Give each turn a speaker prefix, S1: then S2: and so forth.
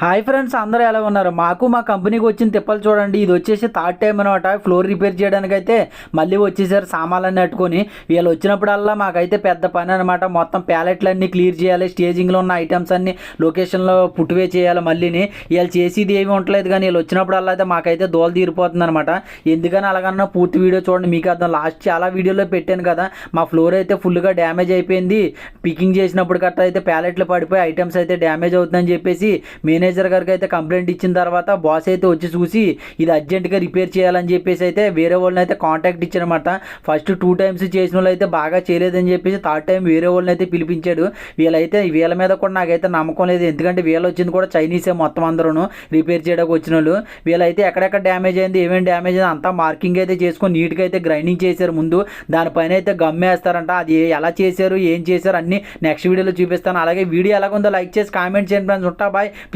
S1: Hi friends అందరూ ఎలా ఉన్నారు? మాకు మా కంపెనీకి వచ్చిన తిప్పలు చూడండి. ఇది వచ్చేసి థర్డ్ టైం అనమాట ఫ్లోర్ రిపేర్ చేయడానికైతే మళ్ళీ వచ్చేసారు సామాన్లన్నీ అట్టుకొని. వీళ్ళు వచ్చినప్పుడల్లా మాకైతే పెద్ద పని అనమాట మొత్తం ప్యాలెట్లన్నీ క్లియర్ చేయాలి. స్టేజింగ్లో ఉన్న ఐటమ్స్ అన్ని లొకేషన్లో పుట్టువే చేయాలి మళ్ళీని. వీళ్ళు చేసేది ఏమీ ఉండలేదు కానీ వీళ్ళు వచ్చినప్పుడల్లా అయితే మాకైతే దోల తీరిపోతుంది అనమాట ఎందుకని అలాగన్నా పూర్తి వీడియో చూడండి. మీకు అర్థం. లాస్ట్ చాలా వీడియోలో పెట్టాను కదా. మా ఫ్లోర్ అయితే ఫుల్గా డ్యామేజ్ అయిపోయింది. పికింగ్ చేసినప్పుడు గట్రా అయితే ప్యాలెట్లు పడిపోయి ఐటమ్స్ అయితే డ్యామేజ్ అవుతుందని చెప్పేసి మేనేజర్ గారికి అయితే కంప్లైంట్ ఇచ్చిన తర్వాత బాస్ అయితే వచ్చి చూసి ఇది అర్జెంటుగా రిపేర్ చేయాలని చెప్పేసి అయితే వేరే వాళ్ళని అయితే కాంటాక్ట్ ఇచ్చారనమాట ఫస్ట్ టూ టైమ్స్ చేసిన వాళ్ళు అయితే బాగా చేయలేదని చెప్పేసి థర్డ్ టైం వేరే వాళ్ళని అయితే పిలిపించాడు. వీళ్ళైతే వీళ్ళ మీద కూడా నాకైతే నమ్మకం లేదు. ఎందుకంటే వీళ్ళు వచ్చింది కూడా చైనీసే మొత్తం అందరూ రిపేర్ చేయడానికి వచ్చిన వాళ్ళు. వీళ్ళైతే ఎక్కడెక్కడ డ్యామేజ్ అయింది ఏమేమి డ్యామేజ్ అయింది అంతా మార్కింగ్ అయితే చేసుకొని నీట్గా అయితే గ్రైండింగ్ చేశారు ముందు. దానిపైన అయితే గమ్మేస్తారంట అది ఎలా చేశారు ఏం చేశారు అన్ని నెక్స్ట్ వీడియోలో చూపిస్తాను. అలాగే వీడియో ఎలాగుందో లైక్ చేసి కామెంట్ చేయండి ఫ్రెండ్స్. ఉంటా బాయ్.